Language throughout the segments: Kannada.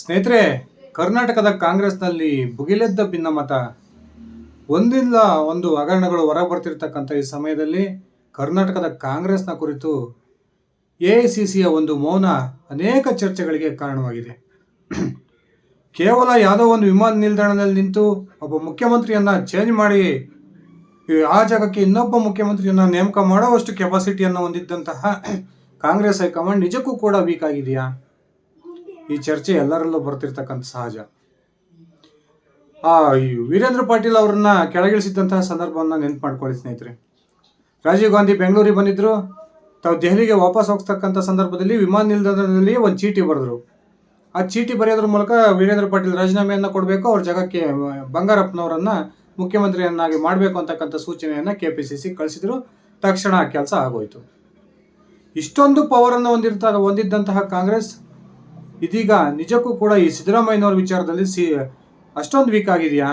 ಸ್ನೇಹಿತರೆ, ಕರ್ನಾಟಕದ ಕಾಂಗ್ರೆಸ್ನಲ್ಲಿ ಭುಗಿಲೆದ್ದ ಭಿನ್ನಮತ. ಒಂದಿಲ್ಲ ಒಂದು ಹಗರಣಗಳು ಹೊರ ಬರ್ತಿರ್ತಕ್ಕಂಥ ಈ ಸಮಯದಲ್ಲಿ ಕರ್ನಾಟಕದ ಕಾಂಗ್ರೆಸ್ನ ಕುರಿತು ಎ ಐ ಸಿ ಸಿಯ ಒಂದು ಮೌನ ಅನೇಕ ಚರ್ಚೆಗಳಿಗೆ ಕಾರಣವಾಗಿದೆ. ಕೇವಲ ಯಾವುದೋ ಒಂದು ವಿಮಾನ ನಿಲ್ದಾಣದಲ್ಲಿ ನಿಂತು ಒಬ್ಬ ಮುಖ್ಯಮಂತ್ರಿಯನ್ನ ಚೇಂಜ್ ಮಾಡಿ, ಆ ಜಾಗಕ್ಕೆ ಇನ್ನೊಬ್ಬ ಮುಖ್ಯಮಂತ್ರಿಯನ್ನ ನೇಮಕ ಮಾಡುವಷ್ಟು ಕೆಪಾಸಿಟಿಯನ್ನು ಹೊಂದಿದ್ದಂತಹ ಕಾಂಗ್ರೆಸ್ ಹೈಕಮಾಂಡ್ ನಿಜಕ್ಕೂ ಕೂಡ ವೀಕ್ ಆಗಿದೆಯಾ? ಈ ಚರ್ಚೆ ಎಲ್ಲರಲ್ಲೂ ಬರ್ತಿರ್ತಕ್ಕಂಥ ಸಹಜ. ಆ ವೀರೇಂದ್ರ ಪಾಟೀಲ್ ಅವರನ್ನ ಕೆಳಗಿಳಿಸಿದ್ದಂತಹ ಸಂದರ್ಭವನ್ನ ನೆನ್ಪು ಮಾಡ್ಕೊಳ್ಳಿ ಸ್ನೇಹಿತರೆ. ರಾಜೀವ್ ಗಾಂಧಿ ಬೆಂಗಳೂರಿಗೆ ಬಂದಿದ್ರು. ತಾವು ದೆಹಲಿಗೆ ವಾಪಸ್ ಹೋಗ್ತಕ್ಕಂಥ ಸಂದರ್ಭದಲ್ಲಿ ವಿಮಾನ ನಿಲ್ದಾಣದಲ್ಲಿ ಒಂದು ಚೀಟಿ ಬರೆದ್ರು. ಆ ಚೀಟಿ ಬರೆಯೋದ್ರ ಮೂಲಕ ವೀರೇಂದ್ರ ಪಾಟೀಲ್ ರಾಜೀನಾಮೆಯನ್ನು ಕೊಡಬೇಕು, ಅವ್ರ ಜಾಗಕ್ಕೆ ಬಂಗಾರಪ್ಪನವರನ್ನ ಮುಖ್ಯಮಂತ್ರಿಯನ್ನಾಗಿ ಮಾಡಬೇಕು ಅಂತಕ್ಕಂಥ ಸೂಚನೆಯನ್ನ ಕೆ ಪಿ ಸಿ ಸಿ ಕಳಿಸಿದ್ರು. ತಕ್ಷಣ ಆ ಕೆಲಸ ಆಗೋಯ್ತು. ಇಷ್ಟೊಂದು ಪವರನ್ನು ಹೊಂದಿರ್ತ, ಹೊಂದಿದ್ದಂತಹ ಕಾಂಗ್ರೆಸ್ ಇದೀಗ ನಿಜಕ್ಕೂ ಕೂಡ ಈ ಸಿದ್ದರಾಮಯ್ಯನವರ ವಿಚಾರದಲ್ಲಿ ಸಿ, ಅಷ್ಟೊಂದು ವೀಕ್ ಆಗಿದೆಯಾ?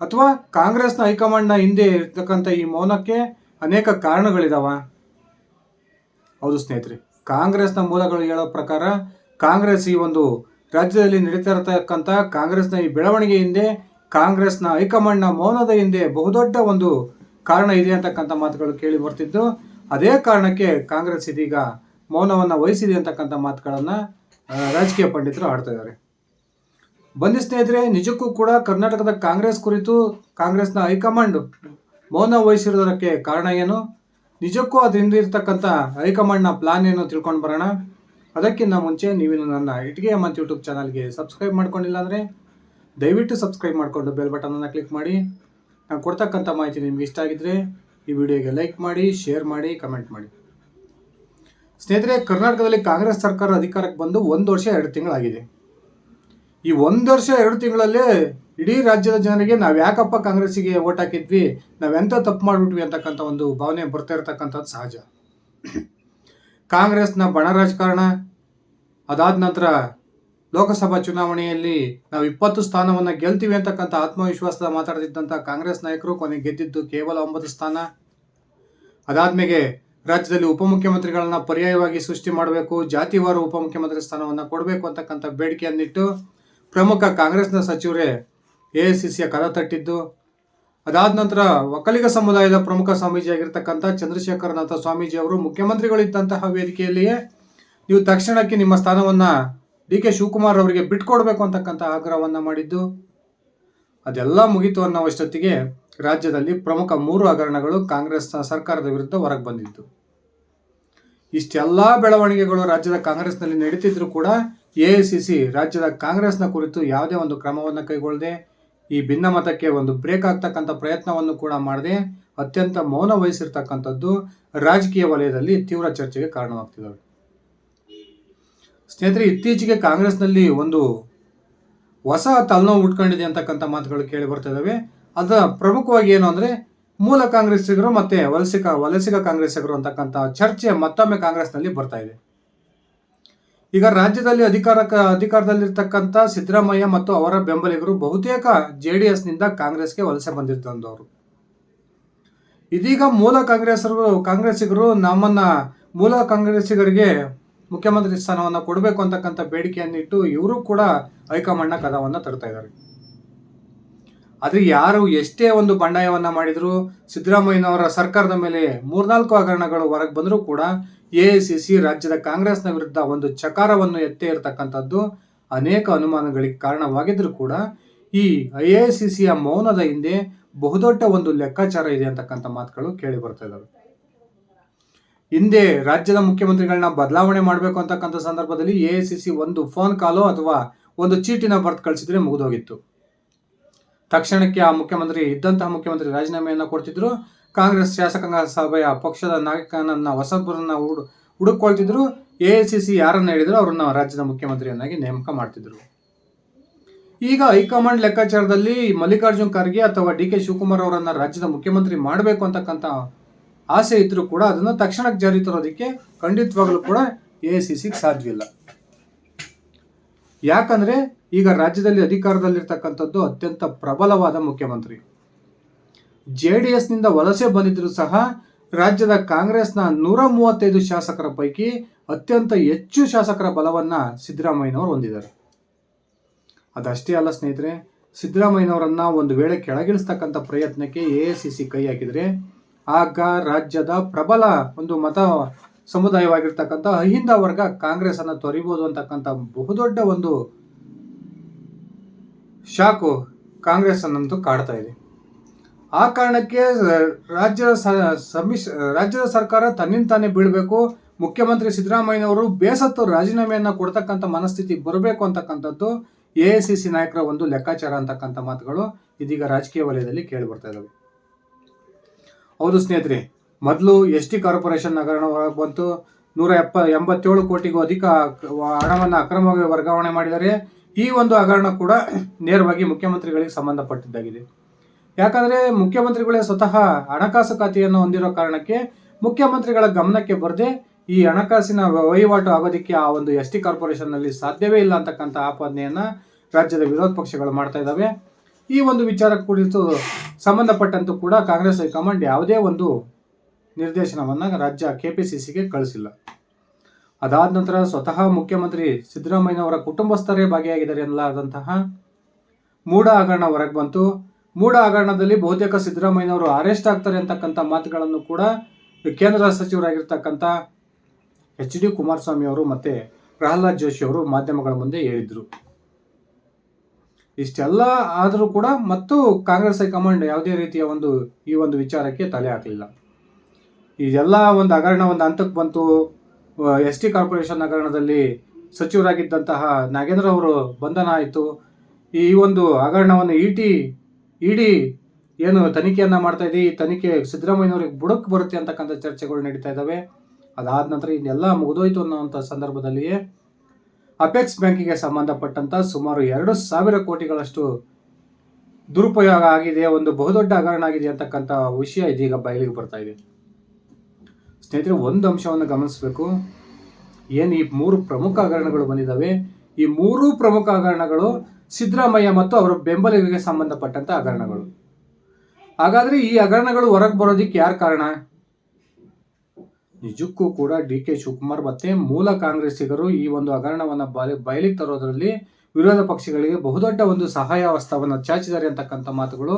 ಅಥವಾ ಕಾಂಗ್ರೆಸ್ನ ಹೈಕಮಾಂಡ್ನ ಹಿಂದೆ ಇರ್ತಕ್ಕಂಥ ಈ ಮೌನಕ್ಕೆ ಅನೇಕ ಕಾರಣಗಳಿದಾವ? ಹೌದು ಸ್ನೇಹಿತರೆ, ಕಾಂಗ್ರೆಸ್ನ ಮೂಲಗಳು ಹೇಳೋ ಪ್ರಕಾರ ಕಾಂಗ್ರೆಸ್ ಈ ಒಂದು ರಾಜ್ಯದಲ್ಲಿ ನಡೀತಾ ಇರತಕ್ಕಂಥ ಕಾಂಗ್ರೆಸ್ನ ಈ ಬೆಳವಣಿಗೆ ಹಿಂದೆ, ಕಾಂಗ್ರೆಸ್ನ ಹೈಕಮಾಂಡ್ನ ಮೌನದ ಹಿಂದೆ ಬಹುದೊಡ್ಡ ಒಂದು ಕಾರಣ ಇದೆ ಅಂತಕ್ಕಂಥ ಮಾತುಗಳು ಕೇಳಿ ಬರ್ತಿದ್ದು. ಅದೇ ಕಾರಣಕ್ಕೆ ಕಾಂಗ್ರೆಸ್ ಇದೀಗ ಮೌನವನ್ನು ವಹಿಸಿದೆ ಅಂತಕ್ಕಂಥ ಮಾತುಗಳನ್ನು ರಾಜಕೀಯ ಪಂಡಿತರು ಆಡ್ತಾ ಇದ್ದಾರೆ. ಬನ್ನಿ ಸ್ನೇಹಿತರೆ, ನಿಜಕ್ಕೂ ಕೂಡ ಕರ್ನಾಟಕದ ಕಾಂಗ್ರೆಸ್ ಕುರಿತು ಕಾಂಗ್ರೆಸ್ನ ಹೈಕಮಾಂಡ್ ಮೌನ ವಹಿಸಿರೋದಕ್ಕೆ ಕಾರಣ ಏನು? ನಿಜಕ್ಕೂ ಅದ್ರ ಹಿಂದೆ ಇರ್ತಕ್ಕಂಥ ಹೈಕಮಾಂಡ್ನ ಪ್ಲಾನ್ ಏನು ತಿಳ್ಕೊಂಡು ಬರೋಣ? ಅದಕ್ಕಿಂತ ಮುಂಚೆ ನೀವಿನ್ನು ನನ್ನ ಇಟ್ಗೆ ಮತ್ತು ಯೂಟ್ಯೂಬ್ ಚಾನಲ್ಗೆ ಸಬ್ಸ್ಕ್ರೈಬ್ ಮಾಡ್ಕೊಂಡಿಲ್ಲ ಅಂದರೆ ದಯವಿಟ್ಟು ಸಬ್ಸ್ಕ್ರೈಬ್ ಮಾಡಿಕೊಂಡು ಬೆಲ್ ಬಟನನ್ನು ಕ್ಲಿಕ್ ಮಾಡಿ. ನಾನು ಕೊಡ್ತಕ್ಕಂಥ ಮಾಹಿತಿ ನಿಮ್ಗೆ ಇಷ್ಟ ಆಗಿದ್ರೆ ಈ ವಿಡಿಯೋಗೆ ಲೈಕ್ ಮಾಡಿ, ಶೇರ್ ಮಾಡಿ, ಕಮೆಂಟ್ ಮಾಡಿ. ಸ್ನೇಹಿತರೆ, ಕರ್ನಾಟಕದಲ್ಲಿ ಕಾಂಗ್ರೆಸ್ ಸರ್ಕಾರ ಅಧಿಕಾರಕ್ಕೆ ಬಂದು ಒಂದು ವರ್ಷ, ಎರಡು ತಿಂಗಳಾಗಿದೆ. ಈ ಒಂದು ವರ್ಷ, ಎರಡು ತಿಂಗಳಲ್ಲೇ ಇಡೀ ರಾಜ್ಯದ ಜನರಿಗೆ ನಾವು ಯಾಕಪ್ಪ ಕಾಂಗ್ರೆಸ್ಸಿಗೆ ಓಟ್ ಹಾಕಿದ್ವಿ? ನಾವೆಂತ ತಪ್ಪು ಮಾಡಿಬಿಟ್ವಿ ಅಂತಕ್ಕಂಥ ಒಂದು ಭಾವನೆ ಬರ್ತಾ ಇರತಕ್ಕಂಥದ್ದು ಸಹಜ. ಕಾಂಗ್ರೆಸ್ನ ಬಣ ರಾಜಕಾರಣ ಅದಾದ ನಂತರ ಲೋಕಸಭಾ ಚುನಾವಣೆಯಲ್ಲಿ ನಾವು ಇಪ್ಪತ್ತು ಸ್ಥಾನವನ್ನು ಗೆಲ್ತೀವಿ ಅಂತಕ್ಕಂಥ ಆತ್ಮವಿಶ್ವಾಸದ ಮಾತಾಡ್ತಿದ್ದಂಥ ಕಾಂಗ್ರೆಸ್ ನಾಯಕರು ಕೊನೆಗೆ ಗೆದ್ದಿದ್ದು ಕೇವಲ ಒಂಬತ್ತು ಸ್ಥಾನ. ಅದಾದ್ಮೇಲೆ ರಾಜ್ಯದಲ್ಲಿ ಉಪಮುಖ್ಯಮಂತ್ರಿಗಳನ್ನ ಪರ್ಯಾಯವಾಗಿ ಸೃಷ್ಟಿ ಮಾಡಬೇಕು, ಜಾತಿವಾರು ಉಪಮುಖ್ಯಮಂತ್ರಿ ಸ್ಥಾನವನ್ನು ಕೊಡಬೇಕು ಅಂತಕ್ಕಂಥ ಬೇಡಿಕೆಯನ್ನಿಟ್ಟು ಪ್ರಮುಖ ಕಾಂಗ್ರೆಸ್ನ ಸಚಿವರೇ ಎ ಐ ಸಿ ಸಿಯ ಕದ ತಟ್ಟಿದ್ದು. ಅದಾದ ನಂತರ ಒಕ್ಕಲಿಗ ಸಮುದಾಯದ ಪ್ರಮುಖ ಸ್ವಾಮೀಜಿಯಾಗಿರ್ತಕ್ಕಂಥ ಚಂದ್ರಶೇಖರನಾಥ ಸ್ವಾಮೀಜಿ ಅವರು ಮುಖ್ಯಮಂತ್ರಿಗಳಿದ್ದಂತಹ ವೇದಿಕೆಯಲ್ಲಿಯೇ ನೀವು ತಕ್ಷಣಕ್ಕೆ ನಿಮ್ಮ ಸ್ಥಾನವನ್ನು ಡಿ ಕೆ ಶಿವಕುಮಾರ್ ಅವರಿಗೆ ಬಿಟ್ಕೊಡ್ಬೇಕು ಅಂತಕ್ಕಂಥ ಆಗ್ರಹವನ್ನು ಮಾಡಿದ್ದು. ಅದೆಲ್ಲ ಮುಗಿತು ಅನ್ನೋವಷ್ಟೊತ್ತಿಗೆ ರಾಜ್ಯದಲ್ಲಿ ಪ್ರಮುಖ ಮೂರು ಹಗರಣಗಳು ಕಾಂಗ್ರೆಸ್ ಸರ್ಕಾರದ ವಿರುದ್ಧ ಹೊರಗೆ ಬಂದಿತ್ತು ಇಷ್ಟೆಲ್ಲ ಬೆಳವಣಿಗೆಗಳು ರಾಜ್ಯದ ಕಾಂಗ್ರೆಸ್ನಲ್ಲಿ ನಡೀತಿದ್ರು ಕೂಡ ಎ ರಾಜ್ಯದ ಕಾಂಗ್ರೆಸ್ನ ಕುರಿತು ಯಾವುದೇ ಒಂದು ಕ್ರಮವನ್ನು ಕೈಗೊಳ್ಳದೆ ಈ ಭಿನ್ನಮತಕ್ಕೆ ಒಂದು ಬ್ರೇಕ್ ಆಗ್ತಕ್ಕಂಥ ಪ್ರಯತ್ನವನ್ನು ಕೂಡ ಮಾಡದೆ ಅತ್ಯಂತ ಮೌನ ವಹಿಸಿರ್ತಕ್ಕಂಥದ್ದು ರಾಜಕೀಯ ವಲಯದಲ್ಲಿ ತೀವ್ರ ಚರ್ಚೆಗೆ ಕಾರಣವಾಗ್ತಿದ್ದಾವೆ. ಸ್ನೇಹಿತರೆ, ಇತ್ತೀಚೆಗೆ ಕಾಂಗ್ರೆಸ್ನಲ್ಲಿ ಒಂದು ಹೊಸ ತಲೆನೋವು ಉಟ್ಕೊಂಡಿದೆ ಅಂತಕ್ಕಂಥ ಮಾತುಗಳು ಕೇಳಿ ಬರ್ತಾ ಅದರ ಪ್ರಮುಖವಾಗಿ ಏನು ಅಂದರೆ ಮೂಲ ಕಾಂಗ್ರೆಸ್ಸಿಗರು ಮತ್ತೆ ವಲಸಿಗ ವಲಸಿಗ ಕಾಂಗ್ರೆಸ್ಸಿಗರು ಅಂತಕ್ಕಂಥ ಚರ್ಚೆ ಮತ್ತೊಮ್ಮೆ ಕಾಂಗ್ರೆಸ್ನಲ್ಲಿ ಬರ್ತಾ ಇದೆ. ಈಗ ರಾಜ್ಯದಲ್ಲಿ ಅಧಿಕಾರ ಅಧಿಕಾರದಲ್ಲಿರ್ತಕ್ಕಂಥ ಸಿದ್ದರಾಮಯ್ಯ ಮತ್ತು ಅವರ ಬೆಂಬಲಿಗರು ಬಹುತೇಕ ಜೆ ಡಿ ಎಸ್ನಿಂದ ಕಾಂಗ್ರೆಸ್ಗೆ ವಲಸೆ ಬಂದಿರ್ತಂದವರು. ಇದೀಗ ಮೂಲ ಕಾಂಗ್ರೆಸ್ಸರು ಕಾಂಗ್ರೆಸ್ಸಿಗರು ನಮ್ಮನ್ನು ಮೂಲ ಕಾಂಗ್ರೆಸ್ಸಿಗರಿಗೆ ಮುಖ್ಯಮಂತ್ರಿ ಸ್ಥಾನವನ್ನು ಕೊಡಬೇಕು ಅಂತಕ್ಕಂಥ ಬೇಡಿಕೆಯನ್ನಿಟ್ಟು ಇವರು ಕೂಡ ಹೈಕಮಾಂಡ್ನ ಕದವನ್ನು ತರ್ತಾ ಇದ್ದಾರೆ. ಆದರೆ ಯಾರು ಎಷ್ಟೇ ಒಂದು ಬಂಡಾಯವನ್ನ ಮಾಡಿದ್ರು ಸಿದ್ದರಾಮಯ್ಯನವರ ಸರ್ಕಾರದ ಮೇಲೆ ಮೂರ್ನಾಲ್ಕು ಹಗರಣಗಳು ಹೊರಗೆ ಬಂದರೂ ಕೂಡ ಎ ರಾಜ್ಯದ ಕಾಂಗ್ರೆಸ್ನ ವಿರುದ್ಧ ಒಂದು ಚಕಾರವನ್ನು ಎತ್ತೇ ಇರತಕ್ಕಂಥದ್ದು ಅನೇಕ ಅನುಮಾನಗಳಿಗೆ ಕಾರಣವಾಗಿದ್ದರೂ ಕೂಡ ಈ ಐ ಎ ಸಿ ಸಿಯ ಮೌನದ ಹಿಂದೆ ಬಹುದೊಡ್ಡ ಒಂದು ಲೆಕ್ಕಾಚಾರ ಇದೆ ಅಂತಕ್ಕಂಥ ಮಾತುಗಳು ಕೇಳಿ ಬರ್ತಾ ಇದ್ದಾವೆ ಹಿಂದೆ ರಾಜ್ಯದ ಮುಖ್ಯಮಂತ್ರಿಗಳನ್ನ ಬದಲಾವಣೆ ಮಾಡಬೇಕು ಅಂತಕ್ಕಂಥ ಸಂದರ್ಭದಲ್ಲಿ ಎ ಸಿ ಒಂದು ಫೋನ್ ಕಾಲೋ ಅಥವಾ ಒಂದು ಚೀಟಿನ ಬರ್ತ್ ಕಳಿಸಿದ್ರೆ ಮುಗಿದೋಗಿತ್ತು. ತಕ್ಷಣಕ್ಕೆ ಆ ಮುಖ್ಯಮಂತ್ರಿ, ಇದ್ದಂತಹ ಮುಖ್ಯಮಂತ್ರಿ ರಾಜೀನಾಮೆಯನ್ನು ಕೊಡ್ತಿದ್ರು. ಕಾಂಗ್ರೆಸ್ ಶಾಸಕಾಂಗ ಸಭೆಯ ಪಕ್ಷದ ನಾಯಕನನ್ನ, ಹೊಸಬರನ್ನ ಹುಡು, ಹುಡುಕೊಳ್ತಿದ್ರು. ಎ ಐ ಸಿ ಸಿ ಯಾರನ್ನ ಹೇಳಿದ್ರು, ಅವ್ರನ್ನ ರಾಜ್ಯದ ಮುಖ್ಯಮಂತ್ರಿಯನ್ನಾಗಿ ನೇಮಕ ಮಾಡ್ತಿದ್ರು. ಈಗ ಹೈಕಮಾಂಡ್ ಲೆಕ್ಕಾಚಾರದಲ್ಲಿ ಮಲ್ಲಿಕಾರ್ಜುನ್ ಖರ್ಗೆ ಅಥವಾ ಡಿ ಕೆ ಶಿವಕುಮಾರ್ ಅವರನ್ನ ರಾಜ್ಯದ ಮುಖ್ಯಮಂತ್ರಿ ಮಾಡಬೇಕು ಅಂತಕ್ಕಂಥ ಆಸೆ ಇದ್ರೂ ಕೂಡ ಅದನ್ನು ತಕ್ಷಣಕ್ಕೆ ಜಾರಿ ತರೋದಕ್ಕೆ ಖಂಡಿತವಾಗ್ಲೂ ಕೂಡ ಎ ಐ ಸಿ ಸಿಗೆ ಸಾಧ್ಯವಿಲ್ಲ ಯಾಕಂದ್ರೆ ಈಗ ರಾಜ್ಯದಲ್ಲಿ ಅಧಿಕಾರದಲ್ಲಿರ್ತಕ್ಕಂಥದ್ದು ಅತ್ಯಂತ ಪ್ರಬಲವಾದ ಮುಖ್ಯಮಂತ್ರಿ. ಜೆ ಡಿ ಎಸ್ನಿಂದ ವಲಸೆ ಬಂದಿದ್ದರೂ ಸಹ ರಾಜ್ಯದ ಕಾಂಗ್ರೆಸ್ನ ನೂರ ಮೂವತ್ತೈದು ಶಾಸಕರ ಪೈಕಿ ಅತ್ಯಂತ ಹೆಚ್ಚು ಶಾಸಕರ ಬಲವನ್ನು ಸಿದ್ದರಾಮಯ್ಯನವರು ಹೊಂದಿದ್ದಾರೆ. ಅದಷ್ಟೇ ಅಲ್ಲ ಸ್ನೇಹಿತರೆ, ಸಿದ್ದರಾಮಯ್ಯನವರನ್ನ ಒಂದು ವೇಳೆ ಕೆಳಗಿಳಿಸ್ತಕ್ಕಂಥ ಪ್ರಯತ್ನಕ್ಕೆ ಎ ಸಿ ಸಿ ಕೈ ಹಾಕಿದರೆ ಆಗ ರಾಜ್ಯದ ಪ್ರಬಲ ಒಂದು ಮತ ಸಮುದಾಯವಾಗಿರ್ತಕ್ಕಂಥ ಅಹಿಂದ ವರ್ಗ ಕಾಂಗ್ರೆಸ್ ಅನ್ನು ತೊರಿಬೋದು ಅಂತಕ್ಕಂಥ ಬಹುದೊಡ್ಡ ಒಂದು ಶಾಕು ಕಾಂಗ್ರೆಸ್ ಅನ್ನಂತೂ ಕಾಡ್ತಾ ಇದೆ. ಆ ಕಾರಣಕ್ಕೆ ರಾಜ್ಯದ ರಾಜ್ಯದ ಸರ್ಕಾರ ತನ್ನಿಂದ ತಾನೇ ಬೀಳಬೇಕು. ಮುಖ್ಯಮಂತ್ರಿ ಸಿದ್ದರಾಮಯ್ಯನವರು ಬೇಸತ್ತು ರಾಜೀನಾಮೆಯನ್ನು ಕೊಡ್ತಕ್ಕಂಥ ಮನಸ್ಥಿತಿ ಬರಬೇಕು ಅಂತಕ್ಕಂಥದ್ದು ಎ ಐ ಸಿ ಸಿ ನಾಯಕರ ಒಂದು ಲೆಕ್ಕಾಚಾರ ಅಂತಕ್ಕಂಥ ಮಾತುಗಳು ಇದೀಗ ರಾಜಕೀಯ ವಲಯದಲ್ಲಿ ಕೇಳಿ ಬರ್ತಾ ಇದ್ದಾವೆ ಹೌದು ಸ್ನೇಹಿತರೆ, ಮೊದಲು ಎಸ್ ಟಿ ಕಾರ್ಪೊರೇಷನ್ ಹಗರಣ ಬಂತು. ನೂರ ಎಪ್ಪ, ಎಂಬತ್ತೇಳು ಕೋಟಿಗೂ ಅಧಿಕ ಹಣವನ್ನು ಅಕ್ರಮವಾಗಿ ವರ್ಗಾವಣೆ ಮಾಡಿದರೆ ಈ ಒಂದು ಹಗರಣ ಕೂಡ ನೇರವಾಗಿ ಮುಖ್ಯಮಂತ್ರಿಗಳಿಗೆ ಸಂಬಂಧಪಟ್ಟಿದ್ದಾಗಿದೆ. ಯಾಕಂದರೆ ಮುಖ್ಯಮಂತ್ರಿಗಳೇ ಸ್ವತಃ ಹಣಕಾಸು ಖಾತೆಯನ್ನು ಹೊಂದಿರೋ ಕಾರಣಕ್ಕೆ ಮುಖ್ಯಮಂತ್ರಿಗಳ ಗಮನಕ್ಕೆ ಬರದೆ ಈ ಹಣಕಾಸಿನ ವಹಿವಾಟು ಆಗೋದಕ್ಕೆ ಆ ಒಂದು ಎಸ್ ಟಿ ಕಾರ್ಪೊರೇಷನ್ನಲ್ಲಿ ಸಾಧ್ಯವೇ ಇಲ್ಲ ಅಂತಕ್ಕಂಥ ಆಪಾದನೆಯನ್ನು ರಾಜ್ಯದ ವಿರೋಧ ಪಕ್ಷಗಳು ಮಾಡ್ತಾ ಇದ್ದಾವೆ. ಈ ಒಂದು ವಿಚಾರ ಕುರಿತು ಸಂಬಂಧಪಟ್ಟಂತೂ ಕೂಡ ಕಾಂಗ್ರೆಸ್ ಹೈಕಮಾಂಡ್ ಯಾವುದೇ ಒಂದು ನಿರ್ದೇಶನವನ್ನು ರಾಜ್ಯ ಕೆ ಪಿ ಸಿ ಸಿಗೆ ಕಳಿಸಿಲ್ಲ. ಅದಾದ ನಂತರ ಸ್ವತಃ ಮುಖ್ಯಮಂತ್ರಿ ಸಿದ್ದರಾಮಯ್ಯನವರ ಕುಟುಂಬಸ್ಥರೇ ಭಾಗಿಯಾಗಿದ್ದಾರೆ ಎನ್ನಲಾದಂತಹ ಮೂಡ ಹಗರಣ ಹೊರಗೆ ಬಂತು. ಮೂಡ ಹಗರಣದಲ್ಲಿ ಬಹುತೇಕ ಸಿದ್ದರಾಮಯ್ಯನವರು ಅರೆಸ್ಟ್ ಆಗ್ತಾರೆ ಅಂತಕ್ಕಂಥ ಮಾತುಗಳನ್ನು ಕೂಡ ಕೇಂದ್ರ ಸಚಿವರಾಗಿರ್ತಕ್ಕಂಥ ಎಚ್ ಡಿ ಕುಮಾರಸ್ವಾಮಿ ಅವರು ಮತ್ತೆ ಪ್ರಹ್ಲಾದ್ ಜೋಶಿ ಅವರು ಮಾಧ್ಯಮಗಳ ಮುಂದೆ ಹೇಳಿದ್ರು. ಇಷ್ಟೆಲ್ಲ ಆದರೂ ಕೂಡ ಮತ್ತು ಕಾಂಗ್ರೆಸ್ ಹೈಕಮಾಂಡ್ ಯಾವುದೇ ರೀತಿಯ ಒಂದು ಈ ಒಂದು ವಿಚಾರಕ್ಕೆ ತಲೆ ಹಾಕಲಿಲ್ಲ. ಇದೆಲ್ಲ ಒಂದು ಹಗರಣ ಒಂದು ಹಂತಕ್ಕೆ ಬಂತು. ಎಸ್ ಟಿ ಕಾರ್ಪೊರೇಷನ್ ಹಗರಣದಲ್ಲಿ ಸಚಿವರಾಗಿದ್ದಂತಹ ನಾಗೇಂದ್ರ ಅವರು ಬಂಧನ ಆಯಿತು. ಈ ಒಂದು ಹಗರಣವನ್ನು ಇ ಟಿ ಇಡಿ ಏನು ತನಿಖೆಯನ್ನು ಮಾಡ್ತಾ ಇದೆ, ಈ ತನಿಖೆ ಸಿದ್ದರಾಮಯ್ಯನವ್ರಿಗೆ ಬುಡಕ್ಕೆ ಬರುತ್ತೆ ಅಂತಕ್ಕಂಥ ಚರ್ಚೆಗಳು ನಡೀತಾ ಇದ್ದಾವೆ ಅದಾದ ನಂತರ ಇದೆಲ್ಲ ಮುಗಿದೋಯ್ತು ಅನ್ನೋವಂಥ ಸಂದರ್ಭದಲ್ಲಿಯೇ ಅಪೆಕ್ಸ್ ಬ್ಯಾಂಕಿಗೆ ಸಂಬಂಧಪಟ್ಟಂತ ಸುಮಾರು ಎರಡು ಸಾವಿರ ಕೋಟಿಗಳಷ್ಟು ದುರುಪಯೋಗ ಆಗಿದೆ, ಒಂದು ಬಹುದೊಡ್ಡ ಹಗರಣ ಆಗಿದೆ ಅಂತಕ್ಕಂಥ ವಿಷಯ ಇದೀಗ ಬಯಲಿಗೆ ಬರ್ತಾ ಇದೆ. ಸ್ನೇಹಿತರೆ, ಒಂದು ಅಂಶವನ್ನು ಗಮನಿಸಬೇಕು. ಏನು ಈ ಮೂರು ಪ್ರಮುಖ ಹಗರಣಗಳು ಬಂದಿದ್ದಾವೆ ಈ ಮೂರು ಪ್ರಮುಖ ಹಗರಣಗಳು ಸಿದ್ದರಾಮಯ್ಯ ಮತ್ತು ಅವರ ಬೆಂಬಲಿಗರಿಗೆ ಸಂಬಂಧಪಟ್ಟಂಥ ಹಗರಣಗಳು. ಹಾಗಾದ್ರೆ ಈ ಹಗರಣಗಳು ಹೊರಗೆ ಬರೋದಕ್ಕೆ ಯಾರು ಕಾರಣ? ನಿಜಕ್ಕೂ ಕೂಡ ಡಿ ಕೆ ಶಿವಕುಮಾರ್ ಮತ್ತೆ ಮೂಲ ಕಾಂಗ್ರೆಸ್ಸಿಗರು ಈ ಒಂದು ಹಗರಣವನ್ನು ಬಾಲಿ, ಬಯಲಿಗೆ ತರೋದರಲ್ಲಿ ವಿರೋಧ ಪಕ್ಷಗಳಿಗೆ ಬಹುದೊಡ್ಡ ಒಂದು ಸಹಾಯ ಹಸ್ತವನ್ನು ಚಾಚಿದ್ದಾರೆ ಅಂತಕ್ಕಂಥ ಮಾತುಗಳು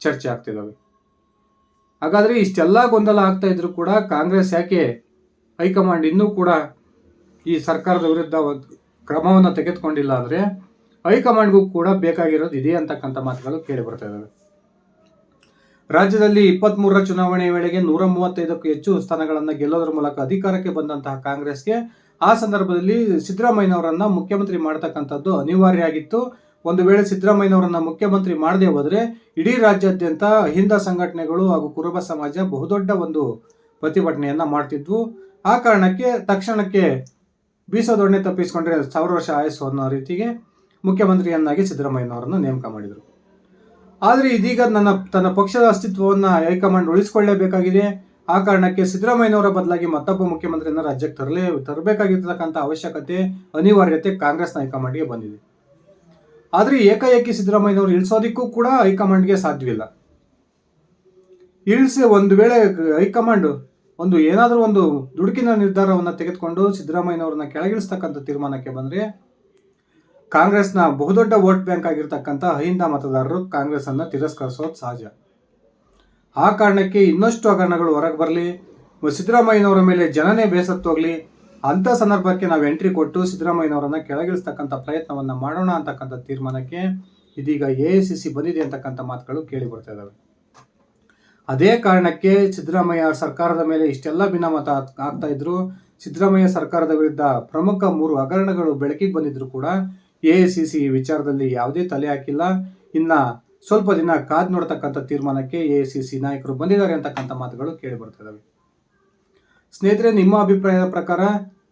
ಚರ್ಚೆ ಆಗ್ತಿದ್ದಾವೆ ಹಾಗಾದ್ರೆ ಇಷ್ಟೆಲ್ಲ ಗೊಂದಲ ಆಗ್ತಾ ಇದ್ರು ಕೂಡ ಕಾಂಗ್ರೆಸ್ ಯಾಕೆ ಹೈಕಮಾಂಡ್ ಇನ್ನೂ ಕೂಡ ಈ ಸರ್ಕಾರದ ವಿರುದ್ಧ ಕ್ರಮವನ್ನು ತೆಗೆದುಕೊಂಡಿಲ್ಲ ಅಂದರೆ ಹೈಕಮಾಂಡ್ಗೂ ಕೂಡ ಬೇಕಾಗಿರೋದು ಇದೆ ಅಂತಕ್ಕಂಥ ಮಾತುಗಳು ಕೇಳಿ ಬರ್ತಾ ಇದ್ದಾವೆ. ರಾಜ್ಯದಲ್ಲಿ ಇಪ್ಪತ್ತ್ಮೂರರ ಚುನಾವಣೆ ವೇಳೆಗೆ ನೂರ ಮೂವತ್ತೈದಕ್ಕೂ ಹೆಚ್ಚು ಸ್ಥಾನಗಳನ್ನು ಗೆಲ್ಲೋದ್ರ ಮೂಲಕ ಅಧಿಕಾರಕ್ಕೆ ಬಂದಂತಹ ಕಾಂಗ್ರೆಸ್ಗೆ ಆ ಸಂದರ್ಭದಲ್ಲಿ ಸಿದ್ದರಾಮಯ್ಯನವರನ್ನು ಮುಖ್ಯಮಂತ್ರಿ ಮಾಡ್ತಕ್ಕಂಥದ್ದು ಅನಿವಾರ್ಯ ಆಗಿತ್ತು. ಒಂದು ವೇಳೆ ಸಿದ್ದರಾಮಯ್ಯನವರನ್ನ ಮುಖ್ಯಮಂತ್ರಿ ಮಾಡದೇ ಹೋದರೆ ಇಡೀ ರಾಜ್ಯಾದ್ಯಂತ ಹಿಂದ ಸಂಘಟನೆಗಳು ಹಾಗೂ ಕುರುಬ ಸಮಾಜ ಬಹುದೊಡ್ಡ ಒಂದು ಪ್ರತಿಭಟನೆಯನ್ನ ಮಾಡ್ತಿದ್ವು. ಆ ಕಾರಣಕ್ಕೆ ತಕ್ಷಣಕ್ಕೆ ಬೀಸೋದೊಣ್ಣೆ ತಪ್ಪಿಸಿಕೊಂಡ್ರೆ ಸಾವಿರ ವರ್ಷ ಆಯಸ್ಸು ಅನ್ನೋ ರೀತಿಗೆ ಮುಖ್ಯಮಂತ್ರಿಯನ್ನಾಗಿ ಸಿದ್ದರಾಮಯ್ಯನವರನ್ನು ನೇಮಕ ಮಾಡಿದರು. ಆದರೆ ಇದೀಗ ನನ್ನ, ತನ್ನ ಪಕ್ಷದ ಅಸ್ತಿತ್ವವನ್ನು ಹೈಕಮಾಂಡ್ ಉಳಿಸಿಕೊಳ್ಳಲೇಬೇಕಾಗಿದೆ ಆ ಕಾರಣಕ್ಕೆ ಸಿದ್ದರಾಮಯ್ಯನವರ ಬದಲಾಗಿ ಮತ್ತೊಬ್ಬ ಮುಖ್ಯಮಂತ್ರಿಯನ್ನು ರಾಜ್ಯಕ್ಕೆ ತರಲೇ, ತರಬೇಕಾಗಿರ್ತಕ್ಕಂಥ ಅವಶ್ಯಕತೆ, ಅನಿವಾರ್ಯತೆ ಕಾಂಗ್ರೆಸ್ನ ಹೈಕಮಾಂಡ್ಗೆ ಬಂದಿದೆ. ಆದರೆ ಏಕಾಏಕಿ ಸಿದ್ದರಾಮಯ್ಯನವರು ಇಳಿಸೋದಕ್ಕೂ ಕೂಡ ಹೈಕಮಾಂಡ್ಗೆ ಸಾಧ್ಯವಿಲ್ಲ. ಇಳಿಸಿ ಒಂದು ವೇಳೆ ಹೈಕಮಾಂಡ್ ಒಂದು ಏನಾದರೂ ಒಂದು ದುಡುಕಿನ ನಿರ್ಧಾರವನ್ನು ತೆಗೆದುಕೊಂಡು ಸಿದ್ದರಾಮಯ್ಯನವ್ರನ್ನ ಕೆಳಗಿಳಿಸ್ತಕ್ಕಂಥ ತೀರ್ಮಾನಕ್ಕೆ ಬಂದರೆ ಕಾಂಗ್ರೆಸ್ನ ಬಹುದೊಡ್ಡ ವೋಟ್ ಬ್ಯಾಂಕ್ ಆಗಿರ್ತಕ್ಕಂಥ ಅಹಿಂದ ಮತದಾರರು ಕಾಂಗ್ರೆಸ್ ಅನ್ನು ತಿರಸ್ಕರಿಸೋದು ಸಹಜ. ಆ ಕಾರಣಕ್ಕೆ ಇನ್ನಷ್ಟು ಹಗರಣಗಳು ಹೊರಗೆ ಬರಲಿ, ಸಿದ್ದರಾಮಯ್ಯನವರ ಮೇಲೆ ಜನನೇ ಬೇಸತ್ತೋಗ್ಲಿ ಅಂಥ ಸಂದರ್ಭಕ್ಕೆ ನಾವು ಎಂಟ್ರಿ ಕೊಟ್ಟು ಸಿದ್ದರಾಮಯ್ಯನವರನ್ನ ಕೆಳಗಿಳಿಸ್ತಕ್ಕಂಥ ಪ್ರಯತ್ನವನ್ನು ಮಾಡೋಣ ಅಂತಕ್ಕಂಥ ತೀರ್ಮಾನಕ್ಕೆ ಇದೀಗ ಎ ಸಿ ಸಿ ಬಂದಿದೆ ಅಂತಕ್ಕಂಥ ಮಾತುಗಳು ಕೇಳಿ ಬರ್ತಾ ಇದ್ದಾವೆ ಅದೇ ಕಾರಣಕ್ಕೆ ಸಿದ್ದರಾಮಯ್ಯ ಸರ್ಕಾರದ ಮೇಲೆ ಇಷ್ಟೆಲ್ಲ ಭಿನ್ನಮತ ಆಗ್ತಾ ಇದ್ರು. ಸಿದ್ದರಾಮಯ್ಯ ಸರ್ಕಾರದ ವಿರುದ್ಧ ಪ್ರಮುಖ ಮೂರು ಹಗರಣಗಳು ಬೆಳಕಿಗೆ ಬಂದಿದ್ರು ಕೂಡ ಎ ಸಿ ಸಿ ಈ ವಿಚಾರದಲ್ಲಿ ಯಾವುದೇ ತಲೆ ಹಾಕಿಲ್ಲ. ಇನ್ನ ಸ್ವಲ್ಪ ದಿನ ಕಾದ್ ನೋಡ್ತಕ್ಕಂಥ ತೀರ್ಮಾನಕ್ಕೆ ಎ ಸಿ ಸಿ ನಾಯಕರು ಬಂದಿದ್ದಾರೆ ಅಂತಕ್ಕಂಥ ಮಾತುಗಳು ಕೇಳಿ ಬರ್ತಿದ್ದಾವೆ ಸ್ನೇಹಿತರೆ, ನಿಮ್ಮ ಅಭಿಪ್ರಾಯದ ಪ್ರಕಾರ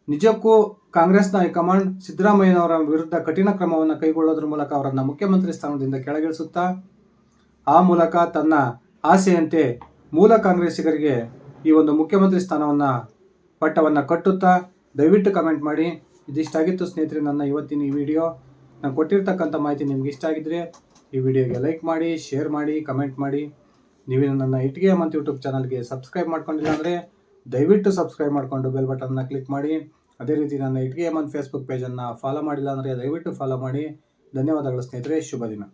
ನಿಜಕ್ಕೂ ಕಾಂಗ್ರೆಸ್ನ ಹೈಕಮಾಂಡ್ ಸಿದ್ದರಾಮಯ್ಯನವರ ವಿರುದ್ಧ ಕಠಿಣ ಕ್ರಮವನ್ನು ಕೈಗೊಳ್ಳೋದ್ರ ಮೂಲಕ ಅವರನ್ನ ಮುಖ್ಯಮಂತ್ರಿ ಸ್ಥಾನದಿಂದ ಕೆಳಗಿಳಿಸುತ್ತಾ, ಆ ಮೂಲಕ ತನ್ನ ಆಸೆಯಂತೆ ಮೂಲ ಕಾಂಗ್ರೆಸ್ಸಿಗರಿಗೆ ಈ ಒಂದು ಮುಖ್ಯಮಂತ್ರಿ ಸ್ಥಾನವನ್ನು, ಪಟ್ಟವನ್ನು ಕಟ್ಟುತ್ತಾ ದಯವಿಟ್ಟು ಕಮೆಂಟ್ ಮಾಡಿ. ಇದಿಷ್ಟಾಗಿತ್ತು ಸ್ನೇಹಿತರೆ ನನ್ನ ಇವತ್ತಿನ ಈ ವಿಡಿಯೋ ನಾನು ಕೊಟ್ಟಿರ್ತಕ್ಕಂಥ ಮಾಹಿತಿ ನಿಮ್ಗೆ ಇಷ್ಟ ಆಗಿದ್ರೆ ಈ ವಿಡಿಯೋಗೆ ಲೈಕ್ ಮಾಡಿ ಶೇರ್ ಮಾಡಿ ಕಮೆಂಟ್ ಮಾಡಿ. ನೀವೇನು ನನ್ನ ಇಟ್ಗೆ ಅಂತ ಯೂಟ್ಯೂಬ್ ಚಾನಲ್ಗೆ ಸಬ್ಸ್ಕ್ರೈಬ್ ಮಾಡ್ಕೊಂಡಿಲ್ಲ ಅಂದರೆ ದಯವಿಟ್ಟು ಸಬ್ಸ್ಕ್ರೈಬ್ ಮಾಡಿಕೊಂಡು ಬೆಲ್ ಬಟನ್ನ ಕ್ಲಿಕ್ ಮಾಡಿ. ಅದೇ ರೀತಿ ನನ್ನ ಇಟ್ಗೆ ಮಂತ್ ಫೇಸ್ಬುಕ್ ಪೇಜನ್ನು ಫಾಲೋ ಮಾಡಿಲ್ಲ ಅಂದರೆ ದಯವಿಟ್ಟು ಫಾಲೋ ಮಾಡಿ. ಧನ್ಯವಾದಗಳು ಸ್ನೇಹಿತರೆ, ಶುಭ ದಿನ.